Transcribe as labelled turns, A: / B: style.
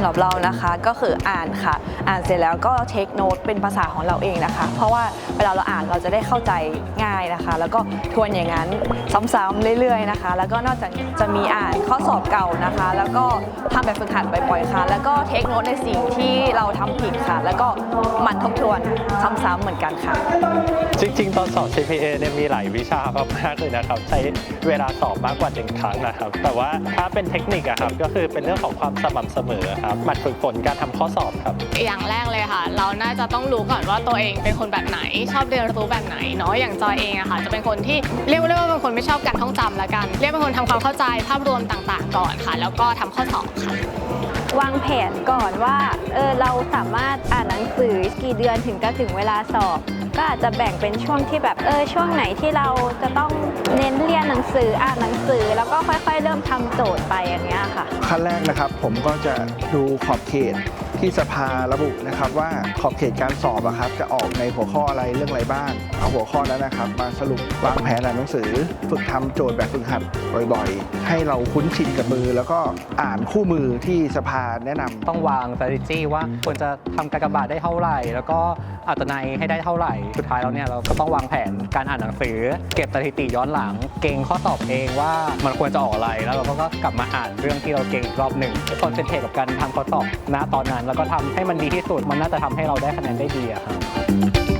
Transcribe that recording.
A: หรับเรานะคะก็คืออ่านค่ะ อ่านเสร็จแล้วก็เทคโน้ตเป็นภาษาของเราเองนะคะ เพราะว่าเวลาเราอ่านเราจะได้เข้าใจง่ายนะคะ แล้วก็ทวนอย่างนั้นซ้ำๆเรื่อยๆนะคะ แล้วก็นอกจากจะมีอ่านข้อสอบเก่านะคะ แล้วก็ทำแบบฝึกหัดบ่อยๆค่ะ แล้วก็เทคโน้ตในสิ่งที่เราทำผิดค่ะ แล้วก็หมั่นทบทวนซ้ำๆเหมือนกันค่ะ
B: จริงๆ ตอนสอบ CPA เนี่ยมีหลายวิชามากๆเลยนะครับ ใช้เวลาสอบมากกว่าหนึ่งครั้งนะครับ แต่ว่าถ้าเป็นเทคนิคอะครับก็คือเป็นเรื่องของความสม่ำเสมอครับหมั่นฝึกฝนการทำข้อสอบครับ
C: อย่างแรกเลยค่ะ เราน่าจะต้องรู้ก่อนว่าตัวเองเป็นคนแบบไหน ชอบเรียนรู้แบบไหนเนาะอย่างจอยเองอะค่ะจะเป็นคนที่เรียกได้ว่าเป็นคนไม่ชอบการท่องจำละกัน เรียกเป็นคนทำความเข้าใจภาพรวมต่างๆ ก่อนค่ะ แล้วก็ทำข้อสอบค่ะ
D: วางแผนก่อนว่าเออเราสามารถอ่านหนังสือกี่เดือนถึงจะถึงเวลาสอบ ก็อาจจะแบ่งเป็นช่วงที่แบบเออช่วงไหนที่เราจะต้องเน้นเรียนหนังสืออ่านหนังสือ แล้วก็ค่อยๆ เริ่มทำโจทย์ไปอย่างเงี้ยค่ะ
E: ขั้นแรกนะครับผมก็จะดูขอบเขต ที่สภาระบุนะครับว่าขอบเขตการสอบอะครับจะออกในหัวข้ออะไรเรื่องอะไรบ้าง เอาหัวข้อนั้นนะครับ มาสรุปวางแผนอ่านหนังสือ ฝึกทำโจทย์แบบฝึกหัดบ่อยๆ ให้เราคุ้นชินกับมือ แล้วก็อ่านคู่มือที่สภาแนะนำ
F: ต้องวาง strategy ว่าควรจะทำการกบาดได้เท่าไหร่ แล้วก็อัตนัยให้ได้เท่าไหร่สุดท้ายแล้วเนี่ยเราก็ต้องวางแผนการอ่านหนังสือ เก็บสถิติย้อนหลัง เก่งข้อสอบเองว่ามันควรจะออกอะไรแล้วเราก็กลับมาอ่านเรื่องที่เราเก่งอีกรอบหนึ่งคอนเซนเทรตกับการทำข้อสอบณตอนนั้นแล้วก็ทำให้มันดีที่สุด มันน่าจะทำให้เราได้คะแนนได้ดีอะครับ